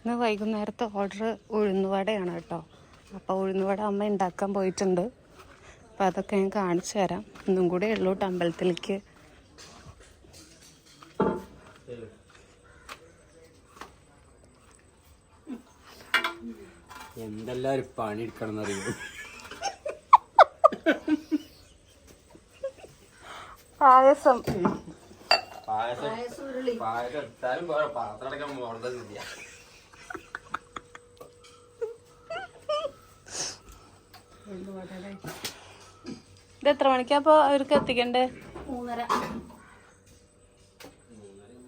ഇന്ന് വൈകുന്നേരത്തെ ഓർഡർ ഉഴുന്നുവടയാണ് കേട്ടോ. അപ്പോൾ ഉഴുന്നുവട അമ്മ ഉണ്ടാക്കാൻ പോയിട്ടുണ്ട്. അപ്പോൾ അതൊക്കെ ഞാൻ കാണിച്ചു തരാം ഒന്നും കൂടെ ഉള്ളൂ അമ്പലത്തിലേക്ക് എന്തെല്ലാം ഒരു പണി എടുക്കണം എന്നറിയുമോ പായസം പായസം പായസം എടുത്താലും പോരാ പാത്രം അടക്കാൻ പോകണമെന്നില്ല ഇത് എത്ര മണിക്കാ അപ്പോൾ അവർക്ക് എത്തിക്കണ്ടേ? മൂന്നര.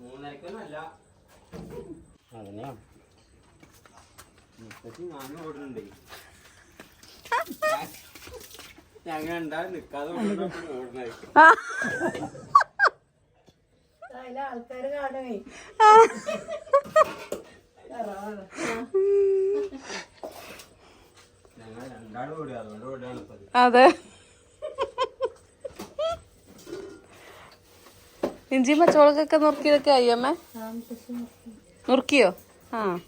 മൂന്നരക്കൊന്നല്ല ഓടുന്നുണ്ട് ഞങ്ങൾ നിക്കാതെ ആൾക്കാര് കാണുമേ. അതെ. ഇഞ്ചി മച്ചോളക്കൊക്കെ നുറുക്കിയതൊക്കെ ആയി അമ്മേ? നുറുക്കിയോ? ആ.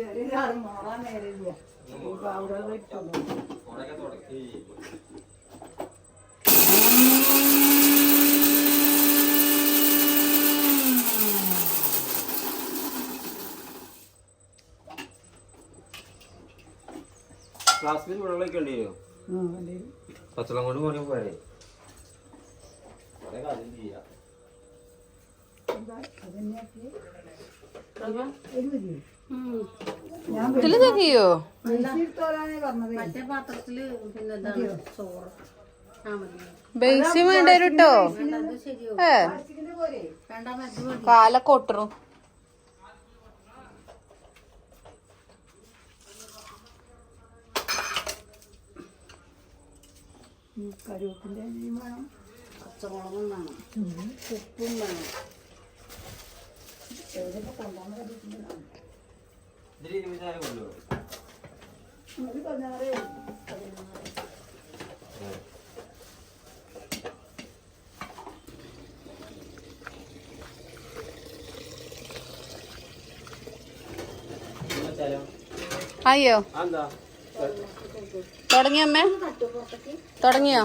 ചെറിയ മോളാൻ നേരില്ല ഇപ്പൊ അവിടെ തുടക്കി. ക്ലാസ്സിൽ വെള്ളമൊക്കെ ഉണ്ടല്ലോ പച്ചളം കൊണ്ട് പോകണമെങ്കിൽ പോരെ. കുറെ കാര്യം ചെയ്യാം. ഇതിൽ തികയോ മനുഷ്യത്തോലാണേ ആ മതി ബേസിയും വേണ്ട കേട്ടോ ഏ. വേണ്ട മതി മതി. കാലൊക്കെ ഒട്ടറും കരുവപ്പിന്റെ അരിയും വേണം. പച്ചമുളകും വേണം. ഉപ്പും വേണം. ഇതിൽ ഇരുപതായിരം കൊണ്ടുപോകും ഒരു പതിനാറ് അയ്യോ. തുടങ്ങിയമ്മേ തുടങ്ങിയോ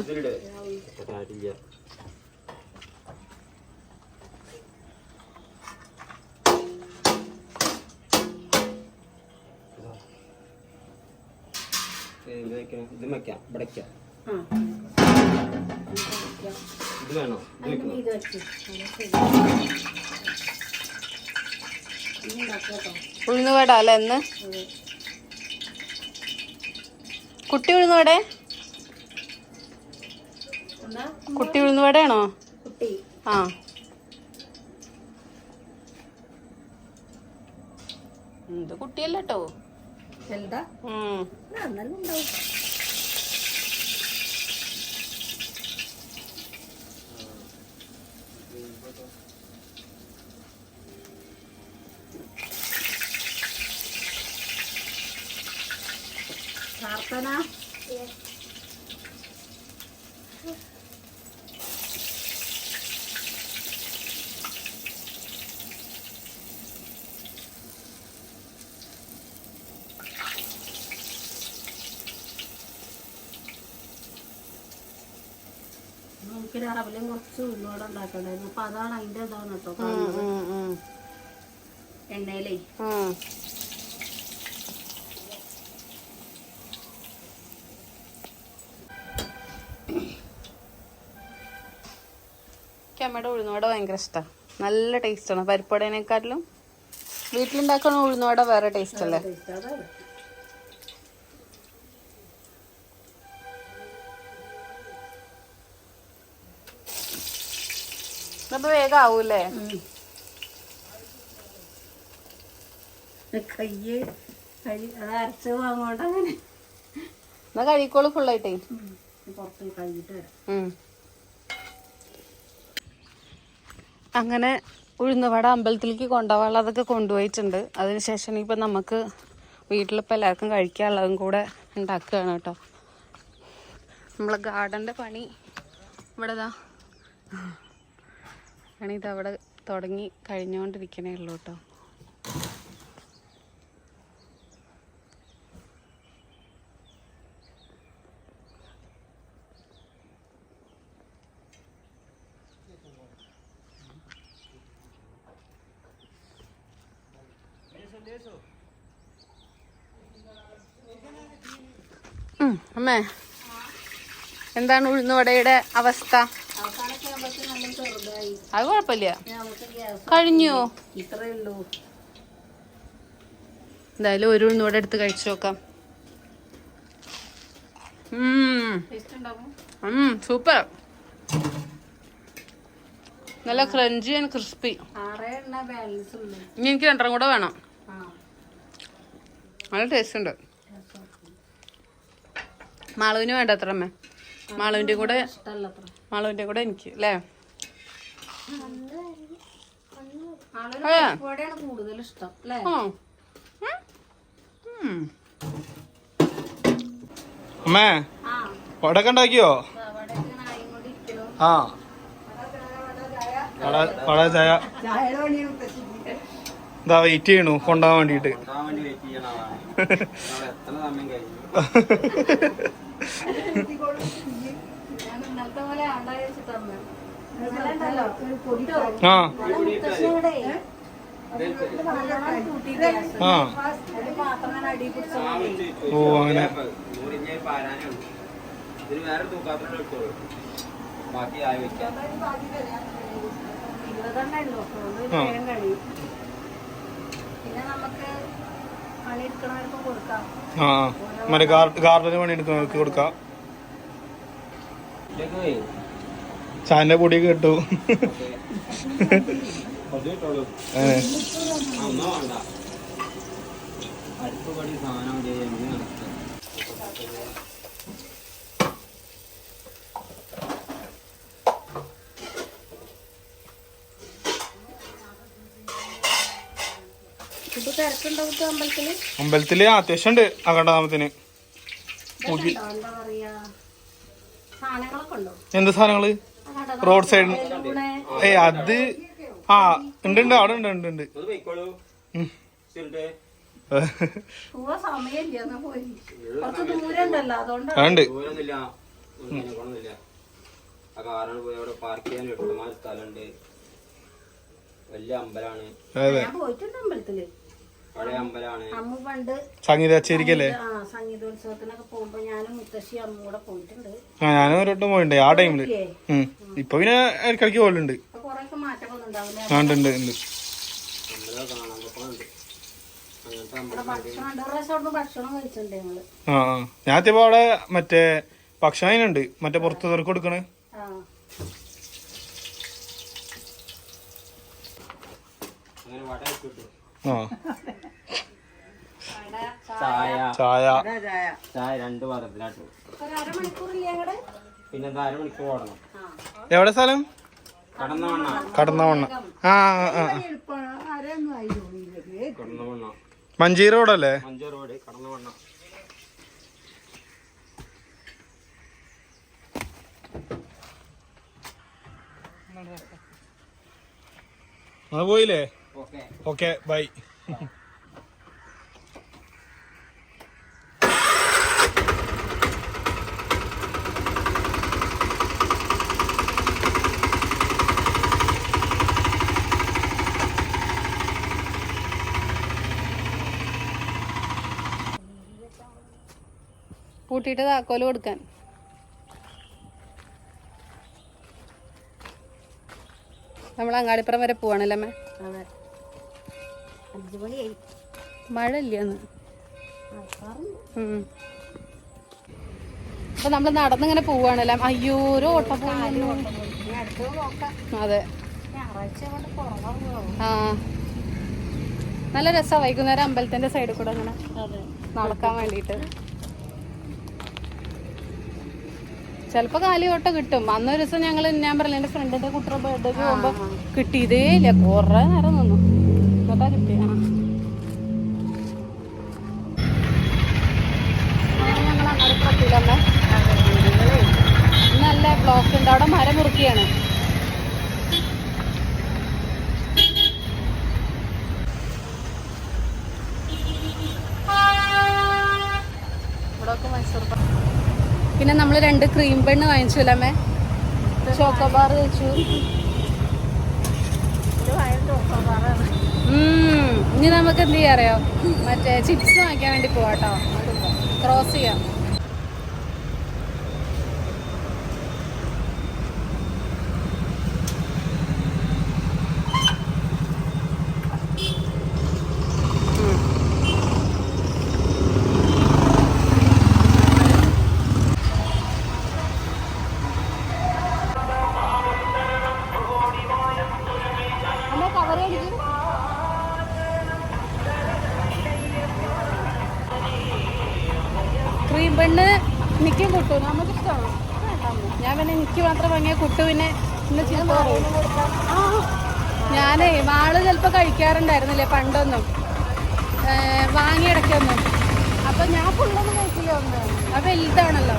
വെക്കണം. ഇത് വെക്കാം. ഇവിടെ വെക്കാം. ഇത് വേണോ? ഇത് വെക്കണോ? ഉഴുന്നുവട അല്ലേ എന്ന് കുട്ടി ഉഴുന്നുവട? എന്താ? കുട്ടി ഉഴുന്നുവടയാണോ? ആ. ഇത് കുട്ടിയല്ലോ കേട്ടോ എന്താ? Sarta na? Yes. രാവിലെ കുറച്ച് ഉള്ളോടെ ഉണ്ടാക്കണ്ടായിരുന്നു. അപ്പൊ അതാണ് അതിന്റെ ഇതാണ് കേട്ടോ. എണ്ണയിലേ. അമ്മയുടെ ഉഴുന്നുവട ഭയങ്കര ഇഷ്ടമാണ് നല്ല ടേസ്റ്റാണ് പരിപ്പടേനേക്കാട്ടിലും വീട്ടിലുണ്ടാക്കുന്ന ഉഴുന്നുവട വേറെ ടേസ്റ്റ് അല്ലേ? അപ്പൊ വേഗം ആവൂലേ കയ്യ് അത് അരച്ച് വാങ്ങോണ്ട് അങ്ങനെ. എന്നാ കഴിക്കോളൂ ഫുള്ളായിട്ടേ. പുറത്ത് കഴിഞ്ഞിട്ട് വരാം. അങ്ങനെ ഉഴുന്നുവട അമ്പലത്തിലേക്ക് കൊണ്ടുപോകാനുള്ളതൊക്കെ കൊണ്ടുപോയിട്ടുണ്ട്. അതിനുശേഷം ഇപ്പം നമുക്ക് വീട്ടിലിപ്പോൾ എല്ലാവർക്കും കഴിക്കാനുള്ളതും കൂടെ ഉണ്ടാക്കുകയാണ് കേട്ടോ. നമ്മളെ ഗാർഡന്റെ പണി ഇവിടെ ഇതാ പണി ഇത് അവിടെ തുടങ്ങി കഴിഞ്ഞുകൊണ്ടിരിക്കണേ ഉള്ളൂ കേട്ടോ. എന്താണ് ഉഴുന്നുവടയുടെ അവസ്ഥ? അത് കുഴപ്പമില്ല. കഴിഞ്ഞു? എന്തായാലും ഒരു ഉഴുന്നുവട എടുത്ത് കഴിച്ചു നോക്കാം. സൂപ്പർ നല്ല ക്രഞ്ചി ആൻഡ് ക്രിസ്പി ഇനി എനിക്ക് രണ്ടെണ്ണം കൂടെ വേണം. നല്ല ടേസ്റ്റ് ഉണ്ട്. മാളുവിന് വേണ്ട അത്ര അമ്മേ? മാളുവിന്റെ കൂടെ മാളുവിന്റെ കൂടെ എനിക്ക് അല്ലേ കൂടുതൽ ഇഷ്ടം അല്ലേ. അമ്മേ ആ. വടക്ക ഉണ്ടാക്കിയോ? ആ. വട ചായ. ഇതാ വെയിറ്റ് ചെയ്യണു കൊണ്ടുപോകാൻ വേണ്ടിട്ട് കൊണ്ടാൻ വേണ്ടി വെയിറ്റ് ചെയ്യണതാണ് അവിടെ എത്ര സമയം കഴിഞ്ഞു? ഞാൻ ഇന്നലത്തെ പോലെ ആണ്ടായി പൊടി ആ. ആ. ഓ അങ്ങനെ. ആ. മറ്റേ ഗാർഡന് പണി എടുക്കുന്നവർക്ക് കൊടുക്കാം. ചായന്റെ പൊടി കേട്ടു അമ്പലത്തിൽ? അത്യാവശ്യം ഉണ്ട് അകണ്ടാമത്തിന്? എന്താ സാധനങ്ങൾ? റോഡ് സൈഡ് ഏ അത് ആ ഉണ്ട് ഉണ്ട് അവിടെ ഉണ്ട് ഉണ്ട് ഉണ്ട്. ഉണ്ട്. വലിയ അമ്പലാണ് അതെ. ഞാൻ പോയിട്ടുണ്ട് അമ്പലത്തിൽ. അമ്മ പണ്ട് ആ സംഗീതോത്സവത്തിനൊക്കെ പോകുമ്പോ ഞാനും മുത്തശ്ശി അമ്മ കൂടെ പോയിട്ടുണ്ട്. ആ ഞാനും പോയിട്ടുണ്ട് ആ ടൈമിൽ. ഇപ്പൊ പിന്നെ ഇടയ്ക്കിടയ്ക്ക് പോലുണ്ട് കൊറേയൊക്കെ ഉണ്ടാവില്ല? ആ ഞാൻ എത്തിയപ്പോ അവിടെ മറ്റേ ഭക്ഷണം അതിനുണ്ട്. മറ്റേ പുറത്ത് തിരക്ക് കൊടുക്കണേ. ആ. അങ്ങനെ വട ചായ. ചായ. ചായ രണ്ട് പാത്രത്തിലാട്ടു. ഒരു അരമണിക്കൂറില്ലേ ഞങ്ങൾ പിന്നെ എന്താ അരമണിക്കൂർ ഓടണം. എവിടെ സ്ഥലം? കടന്നവണ്ണ. ആ ആ, മഞ്ചേരി റോഡല്ലേ? മഞ്ചി റോഡ് കടന്ന അത് പോയില്ലേ? ഓക്കെ. Okay bye. പൂട്ടിയിട്ട് താക്കോൽ കൊടുക്കാൻ. നമ്മൾ അങ്ങാടിപ്പുറം വരെ പോവാണല്ലേ അമ്മേ? അതെ. അഞ്ചു മണിയായി മഴ അപ്പൊ നമ്മൾ നടന്നിങ്ങനെ പോവാണല്ലേ? അയ്യോ ഒരു ഓട്ടം അതെ. ആ. നല്ല രസമാണ് വൈകുന്നേരം അമ്പലത്തിന്റെ സൈഡിൽ കൂടെ അങ്ങനെ നടക്കാൻ വേണ്ടിയിട്ട്. ചിലപ്പോ ഓട്ടം കിട്ടും. അന്നൊരു ദിവസം ഞങ്ങൾ ഞാൻ പറഞ്ഞ എന്റെ ഫ്രണ്ടിന്റെ കുട്ടിയുടെ ബർത്ത്ഡേക്ക് പോകുമ്പോ കിട്ടിയതേ ഇല്ല കൊറേ നേരം നിന്നു. എന്നിട്ടാ കിട്ടിയ ഞങ്ങൾ അങ്ങോട്ട് നല്ല ബ്ലോക്ക് ഉണ്ട് അവിടെ മരം മുറുക്കിയാണ്. പിന്നെ നമ്മൾ രണ്ട് ക്രീം പെണ്ണ് വാങ്ങിച്ചു അല്ലേ ചോക്കോബാർ വെച്ചു ഉം. ഇനി നമുക്ക് എന്ത് ചെയ്യാറിയോ? മറ്റേ ചിപ്സ് വാങ്ങിക്കാൻ വേണ്ടി പോവാട്ടോ. ക്രോസ് ചെയ്യാം. കഴിക്കാറുണ്ടായിരുന്നില്ലേ പണ്ടൊന്നും? വാങ്ങിയിടയ്ക്കൊന്നും. അപ്പൊ ഞാൻ ഫുള്ളൊന്നും കഴിക്കില്ല ഒന്ന്. അപ്പൊ വലുതാണല്ലോ.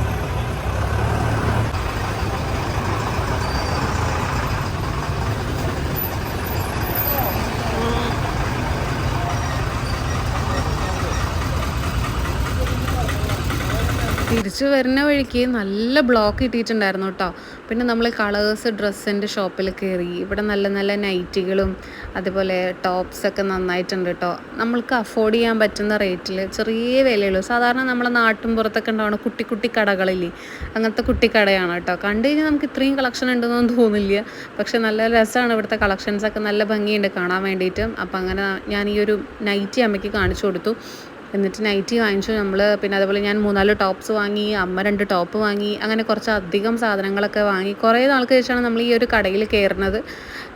തിരിച്ചു വരുന്ന വഴിക്ക് നല്ല ബ്ലോക്ക് കിട്ടിയിട്ടുണ്ടായിരുന്നു കേട്ടോ പിന്നെ നമ്മൾ കളേഴ്സ് ഡ്രസ്സിന്റെ ഷോപ്പിൽ കയറി ഇവിടെ നല്ല നല്ല നൈറ്റികളും അതുപോലെ ടോപ്സൊക്കെ നന്നായിട്ടുണ്ട് കേട്ടോ നമ്മൾക്ക് അഫോർഡ് ചെയ്യാൻ പറ്റുന്ന റേറ്റിൽ ചെറിയ വിലയുള്ളൂ. സാധാരണ നമ്മളെ നാട്ടിൻ പുറത്തൊക്കെ ഉണ്ടാവണം കുട്ടി കുട്ടി കടകളില്ലേ അങ്ങനത്തെ കുട്ടി കടയാണ് കേട്ടോ കണ്ടു കഴിഞ്ഞാൽ നമുക്ക് ഇത്രയും കളക്ഷൻ ഉണ്ടെന്നൊന്നും തോന്നില്ല. പക്ഷെ നല്ല രസമാണ് ഇവിടുത്തെ കളക്ഷൻസൊക്കെ നല്ല ഭംഗിയുണ്ട് കാണാൻ വേണ്ടിയിട്ട്. അപ്പം അങ്ങനെ ഞാൻ ഈ ഒരു നൈറ്റി അമ്മയ്ക്ക് കാണിച്ചു കൊടുത്തു. എന്നിട്ട് നൈറ്റി വാങ്ങിച്ചു. നമ്മൾ പിന്നെ അതുപോലെ ഞാൻ മൂന്നാൽ ടോപ്സ് വാങ്ങി അമ്മ രണ്ട് ടോപ്പ് വാങ്ങി അങ്ങനെ കുറച്ച് അധികം സാധനങ്ങളൊക്കെ വാങ്ങി. കുറേ നാൾക്ക് ശേഷമാണ് നമ്മൾ ഈ ഒരു കടയിൽ കയറുന്നത്.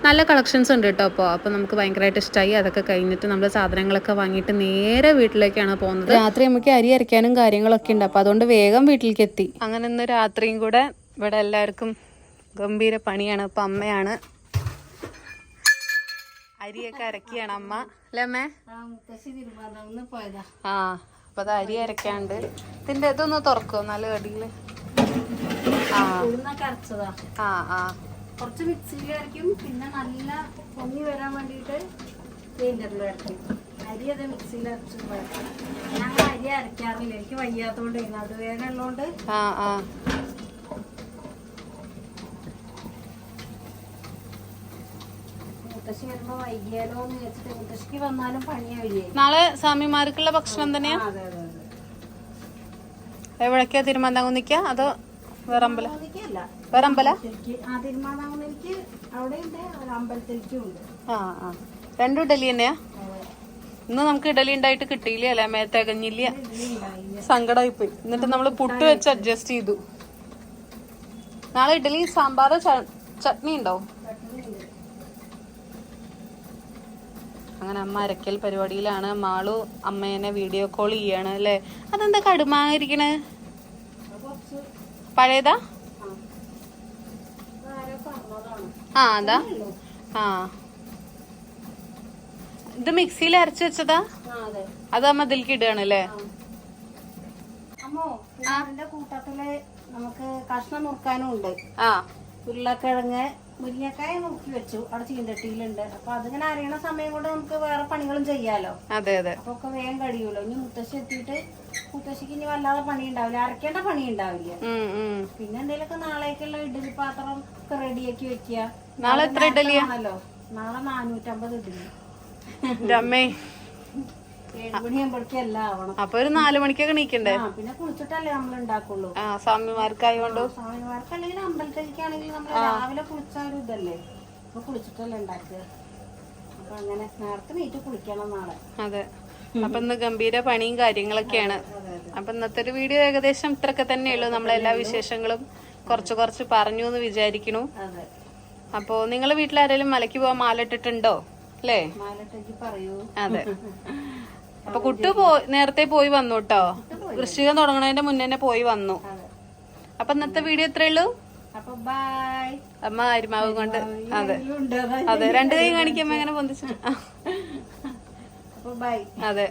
നല്ല കളക്ഷൻസ് ഉണ്ട് കേട്ടോ അപ്പോൾ. അപ്പോൾ നമുക്ക് ഭയങ്കരമായിട്ട് ഇഷ്ടമായി അതൊക്കെ കഴിഞ്ഞിട്ട് നമ്മൾ സാധനങ്ങളൊക്കെ വാങ്ങിയിട്ട് നേരെ വീട്ടിലേക്കാണ് പോകുന്നത്. രാത്രി നമുക്ക് അരി അരയ്ക്കാനും കാര്യങ്ങളൊക്കെ ഉണ്ട്. അപ്പോൾ അതുകൊണ്ട് വേഗം വീട്ടിലേക്ക് എത്തി. അങ്ങനെ ഇന്ന് രാത്രിയും കൂടെ ഇവിടെ എല്ലാവർക്കും ഗംഭീര പണിയാണ്. അപ്പം അമ്മയാണ്. അരിയൊക്കെ അരക്കിയാണ് അമ്മ. അല്ലേ ആ അപ്പൊ അത് അരി അരക്കാണ്ട്. ഇതിന്റെ ഇതൊന്ന് തുറക്കോ നല്ല കടിയിൽ. ആ. ആ കുറച്ച് മിക്സിയിൽ അരക്കും പിന്നെ നല്ല പൊങ്ങി വരാൻ വേണ്ടിയിട്ട് ഗ്രൈൻഡറിൽ അരയ്ക്കും അരി അത് മിക്സിയിൽ അരച്ച് ഞങ്ങൾ അരി അരക്കാറില്ല. എനിക്ക് വയ്യാത്തോണ്ട് നടുവേദന ഉള്ളതുകൊണ്ട് ആ. മുത്തശ്ശി വരുമ്പോ വൈകിയാലോ എന്ന് വെച്ചിട്ട് മുത്തശ്ശിക്ക് വന്നാലും പണിയാവില്ലേ നാളെ സ്വാമിമാർക്കുള്ള ഭക്ഷണം തന്നെയാ? അതെ അതെ അതെ. എവിടേക്കാ തിരുമാന്താകുന്നിക്ക അതോ വേറമ്പല അമ്പല? വേറമ്പല ആ തിരുമാതാവുന്നതിലേക്ക് അവിടെ ഉണ്ട് ഒരു അമ്പലത്തിലേക്കും ഉണ്ട്. ആ ആ. രണ്ടും ഇഡലി തന്നെയാ? ഇന്ന് നമുക്ക് ഇഡലി ഉണ്ടായിട്ട് കിട്ടിയില്ല അല്ലേ? മേ തികഞ്ഞില്ല സങ്കടമായി പോയി. എന്നിട്ട് നമ്മൾ പുട്ട് വെച്ച് അഡ്ജസ്റ്റ് ചെയ്തു. നാളെ ഇഡലി സാമ്പാർ ചട്നി ഉണ്ടോ? അങ്ങനെ അമ്മ അരക്കൽ പരിപാടിയിലാണ്. മാളു അമ്മേനെ വീഡിയോ കോൾ ചെയ്യാണ് അല്ലേ? അതെന്താ കടുമായിരിക്കണേ? പഴയതാ? ആ അതാ. ആ. ഇത് മിക്സിയിൽ അരച്ചു വെച്ചതാ? അതെ. അമ്മ ഇതിലേക്ക് ഇടുകയാണ് അല്ലേ? കൂട്ടത്തിൽ നമുക്ക് കഷ്ണം നുറുക്കാനും ഉണ്ട്. ആ. ഉരുളക്കിഴങ്ങ് മുരിങ്ങക്കായ നോക്കി വെച്ചു. അവിടെ ചീന്തട്ടിയിലുണ്ട്. അപ്പൊ അതിങ്ങനെ അറിയണ സമയം കൊണ്ട് നമുക്ക് വേറെ പണികളും ചെയ്യാലോ? അതെ അതെ. അപ്പൊ ഒക്കെ വേഗം കഴിയൂലോ? ഇനി മുത്തശ്ശി എത്തിയിട്ട് മുത്തശ്ശിക്ക് ഇനി വല്ലാതെ പണി ഉണ്ടാവില്ല. അരക്കേണ്ട പണി ഉണ്ടാവില്ല. പിന്നെ എന്തെങ്കിലുമൊക്കെ നാളേക്കുള്ള ഇഡലി പാത്രം ഒക്കെ റെഡിയാക്കി വെക്കുക. നാളെ എത്ര ഇഡലിയാ നാളെ നാനൂറ്റമ്പത് ഇഡലി അപ്പൊ ഒരു നാലു മണിക്കൊക്കെ എണീക്കണ്ടേ? ആ പിന്നെ കുളിച്ചിട്ടല്ലേ നമ്മൾ ഉണ്ടാക്കുള്ളൂ ആ സ്വാമിമാർക്കായോണ്ട് സ്വാമിമാർക്ക് അല്ലെങ്കിൽ അമ്പലത്തിലേക്കാണെങ്കിൽ നമ്മൾ രാവിലെ കുളിച്ച ഒരു ഇതല്ലേ? അപ്പൊ കുളിച്ചിട്ടല്ലേ ഉണ്ടാക്കുക. അപ്പൊ അങ്ങനെ നേരത്തെ നീറ്റ് കുളിക്കണം നാളെ. അതെ. അപ്പൊ ഇന്ന് ഗംഭീര പണിയും കാര്യങ്ങളൊക്കെയാണ്. അപ്പൊ ഇന്നത്തെ ഒരു വീഡിയോ ഏകദേശം ഇത്രയൊക്കെ തന്നെയുള്ളൂ. നമ്മളെല്ലാ വിശേഷങ്ങളും കുറച്ച് കുറച്ച് പറഞ്ഞു എന്ന് വിചാരിക്കണു അപ്പോ നിങ്ങളെ വീട്ടിലാരെങ്കിലും മലയ്ക്ക് പോവാൻ മാലിട്ടിട്ടുണ്ടോ അല്ലേ? അതെ. അപ്പൊ കുട്ടു പോയി നേരത്തെ പോയി വന്നു കേട്ടോ വൃശ്ചികം തുടങ്ങണതിന്റെ മുന്നേ തന്നെ പോയി വന്നു. അപ്പൊ ഇന്നത്തെ വീഡിയോ എത്രയേ ഉള്ളൂ. ബൈ അമ്മ അരിമാവ് കൊണ്ട് അതെ. അതെ രണ്ടു കൈ കാണിക്കുമ്പോ എങ്ങനെ പൊന്തിച്ചു. അതെ.